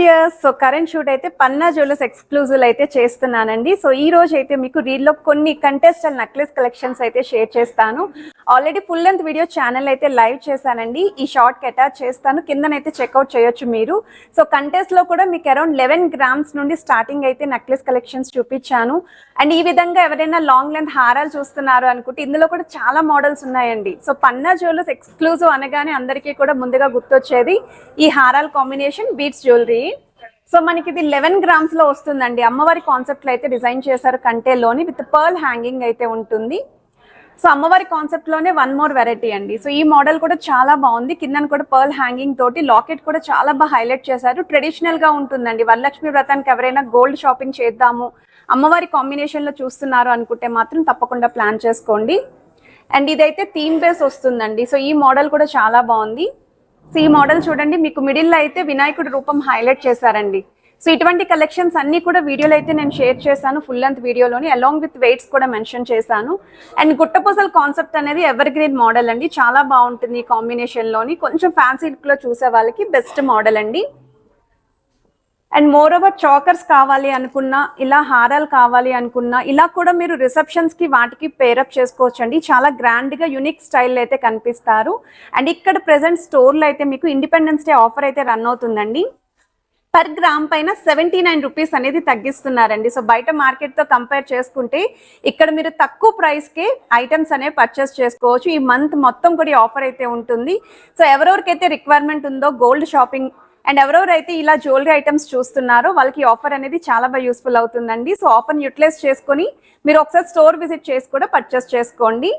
Viewers so current shoot అయితే పన్నా jewellers exclusive అయితే చేస్తున్నానండి. సో ఈ రోజు అయితే మీకు రీల్లో కొన్ని కంటెస్ట్ అండ్ నెక్లెస్ కలెక్షన్స్ అయితే షేర్ చేస్తాను. Already full length video channel అయితే లైవ్ చేశానండి. ఈ షార్ట్కి అటాచ్ చేస్తాను. కిందనైతే చెక్అవుట్ చేయొచ్చు మీరు. సో కంటెస్ట్లో కూడా మీకు అరౌండ్ లెవెన్ గ్రామ్స్ నుండి స్టార్టింగ్ అయితే నెక్లెస్ కలెక్షన్స్ చూపించాను. అండ్ ఈ విధంగా ఎవరైనా లాంగ్ లెంత్ హారాలు చూస్తున్నారు అనుకుంటే ఇందులో కూడా చాలా మోడల్స్ ఉన్నాయండి. సో పన్నా జ్యువెలర్స్ ఎక్స్క్లూజివ్ అనగానే అందరికీ కూడా ముందుగా గుర్తొచ్చేది ఈ హారాల కాంబినేషన్ బీట్స్ జ్యువెలరీ సో మనకి ఇది లెవెన్ గ్రామ్స్లో వస్తుందండి. అమ్మవారి కాన్సెప్ట్లో అయితే డిజైన్ చేశారు కంటేలోని విత్ పర్ల్ హ్యాంగింగ్ అయితే ఉంటుంది. సో అమ్మవారి కాన్సెప్ట్లోనే వన్ మోర్ వెరైటీ అండి. సో ఈ మోడల్ కూడా చాలా బాగుంది. కింద కూడా పర్ల్ హ్యాంగింగ్ తోటి లాకెట్ కూడా చాలా బాగా హైలైట్ చేశారు. ట్రెడిషనల్గా ఉంటుందండి. వరలక్ష్మి వ్రతానికి ఎవరైనా గోల్డ్ షాపింగ్ చేద్దాము అమ్మవారి కాంబినేషన్లో చూస్తున్నారు అనుకుంటే మాత్రం తప్పకుండా ప్లాన్ చేసుకోండి. అండ్ ఇదైతే థీమ్ బేస్ వస్తుందండి. సో ఈ మోడల్ కూడా చాలా బాగుంది. సో ఈ మోడల్ చూడండి మీకు మిడిల్లో అయితే వినాయకుడి రూపం హైలైట్ చేశారండి. సో ఇటువంటి కలెక్షన్స్ అన్ని కూడా వీడియోలో అయితే నేను షేర్ చేశాను ఫుల్ లెంత్ వీడియోలోని అలాంగ్ విత్ వెయిట్స్ కూడా మెన్షన్ చేశాను. అండ్ గుట్టపూసల కాన్సెప్ట్ అనేది ఎవర్ గ్రీన్ మోడల్ అండి. చాలా బాగుంటుంది ఈ కొంచెం ఫ్యాన్సీ లుక్లో చూసే వాళ్ళకి బెస్ట్ మోడల్ అండి. అండ్ మోర్ ఓవర్ చాకర్స్ కావాలి అనుకున్నా ఇలా హారాలు కావాలి అనుకున్నా ఇలా కూడా మీరు రిసెప్షన్స్కి వాటికి పేరప్ చేసుకోవచ్చు అండి చాలా గ్రాండ్గా యునిక్ స్టైల్ అయితే కనిపిస్తారు. అండ్ ఇక్కడ ప్రెసెంట్ స్టోర్లో అయితే మీకు ఇండిపెండెన్స్ డే ఆఫర్ అయితే రన్ అవుతుందండి. పర్ గ్రామ్ పైన సెవెంటీ నైన్ రూపీస్ అనేది తగ్గిస్తున్నారండి. సో బయట మార్కెట్తో కంపేర్ చేసుకుంటే ఇక్కడ మీరు తక్కువ ప్రైస్కే ఐటమ్స్ అనేవి పర్చేస్ చేసుకోవచ్చు. ఈ మంత్ మొత్తం కూడా ఆఫర్ అయితే ఉంటుంది. సో ఎవరెవరికైతే రిక్వైర్మెంట్ ఉందో గోల్డ్ షాపింగ్ అండ్ ఎవరెవరైతే ఇలా జ్యువెలరీ ఐటమ్స్ చూస్తున్నారో వాళ్ళకి ఆఫర్ అనేది చాలా బాగా యూస్ఫుల్ అవుతుందండి. సో ఆఫర్ యూటిలైజ్ చేసుకొని మీరు ఒకసారి స్టోర్ విజిట్ చేసి కూడా పర్చేస్ చేసుకోండి.